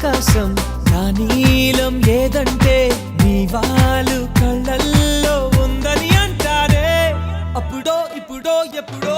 ఆకాశం నా నీలం లేదంటే నీ వాళ్ళు కళ్ళల్లో ఉందని అంటారే. అప్పుడో ఇప్పుడో ఎప్పుడో